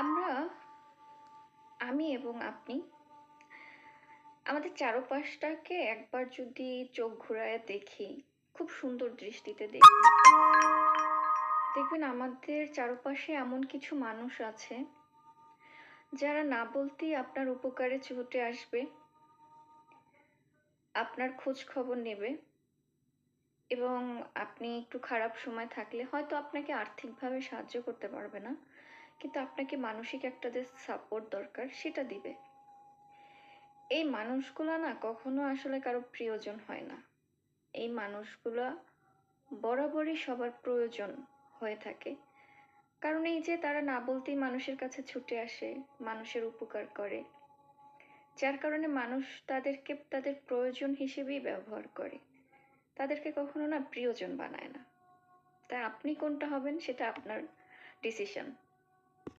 আমরা, আমি এবং আপনি, আমাদের চারপাশটাকে একবার যদি চোখ ঘুরায়ে দেখি, খুব সুন্দর দৃষ্টিতে দেখি। দেখবেন আমাদের চারপাশে এমন কিছু মানুষ আছে, যারা না বলতেই আপনার উপকারে ছুটে আসবে, আপনার খোঁজ খবর নেবে, এবং আপনি একটু খারাপ সময় থাকলে হয়তো আপনাকে আর্থিকভাবে সাহায্য করতে পারবে না। কিন্তু আপনাকে মানসিক একটা যে সাপোর্ট দরকার, সেটা দিবে। এই মানুষগুলো না কখনো আসলে কারও প্রিয়জন হয় না। এই মানুষগুলো বরাবরই সবার প্রয়োজন হয়ে থাকে। কারণ এই যে তারা না বলতেই মানুষের কাছে ছুটে আসে, মানুষের উপকার করে। যার কারণে মানুষ তাদেরকে, তাদের প্রয়োজন হিসেবেই ব্যবহার করে। তাদেরকে কখনো না প্রিয়জন বানায় না। তাই আপনি কোনটা হবেন, সেটা আপনার ডিসিশন